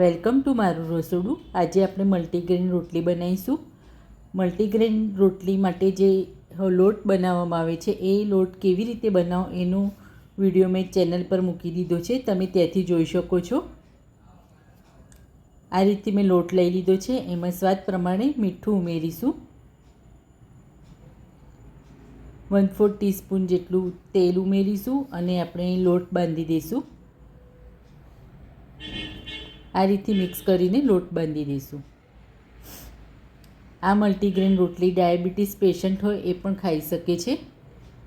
Welcome to મારું રસોડું. આજે આપણે મલ્ટીગ્રેન રોટલી બનાવીશું. મલ્ટીગ્રેન રોટલી માટે જે લોટ બનાવવામાં આવે છે, એ લોટ કેવી રીતે બનાવો એનો વીડિયો મેં ચેનલ પર મૂકી દીધો છે. તમે ત્યાંથી જોઈ શકો છો. આ રીતે મેં લોટ લઈ લીધો છે. એમાં સ્વાદ પ્રમાણે મીઠું ઉમેરીશું. વન ફોર ટીસ્પૂન જેટલું તેલ ઉમેરીશું અને આપણે લોટ બાંધી દઈશું આ રીતે મિક્સ કરીને લોટ બાંધી દઈશું. આ મલ્ટીગ્રેન રોટલી ડાયાબિટીસ પેશન્ટ હોય એ પણ ખાઈ શકે છે.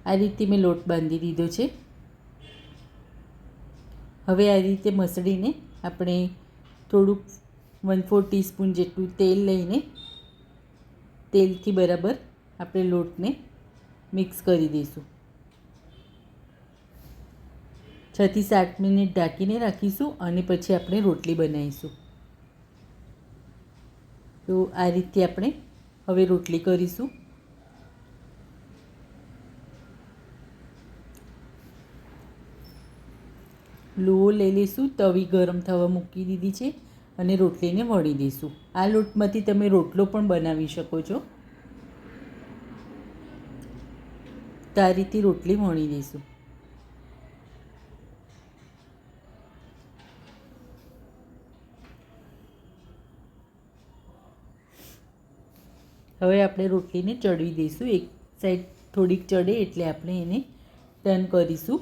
આ રીતે મેં લોટ બાંધી દીધો છે. હવે આ રીતે મસળીને આપણે થોડુંક વન ફોર ટીસ્પૂન જેટલું તેલ લઈને તેલથી બરાબર આપણે લોટને મિક્સ કરી દઈશું. છથી સાત મિનિટ ઢાંકીને રાખીશું અને પછી આપણે રોટલી બનાવીશું. તો આ રીતે આપણે હવે રોટલી કરીશું. લોહો લઈ લઈશું, તવી ગરમ થવા મૂકી દીધી છે અને રોટલીને વળી દઈશું. આ લોટમાંથી તમે રોટલો પણ બનાવી શકો છો. તો આ રીતે રોટલી વણી દઈશું. હવે આપણે રોટલીને ચડવી દઈશું. એક સાઈડ થોડીક ચડે એટલે આપણે એને ટર્ન કરીશું.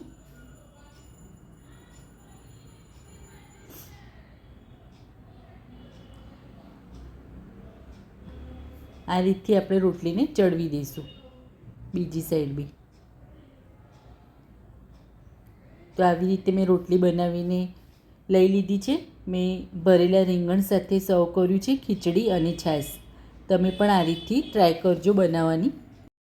આ રીતથી આપણે રોટલીને ચડવી દઈશું. બીજી સાઈડ બી. તો આવી રીતે મેં રોટલી બનાવીને લઈ લીધી છે. મેં ભરેલા રીંગણ સાથે સર્વ કર્યું છે, ખીચડી અને છાશ. તમે પણ આ રીતથી ટ્રાય કરજો બનાવવાની.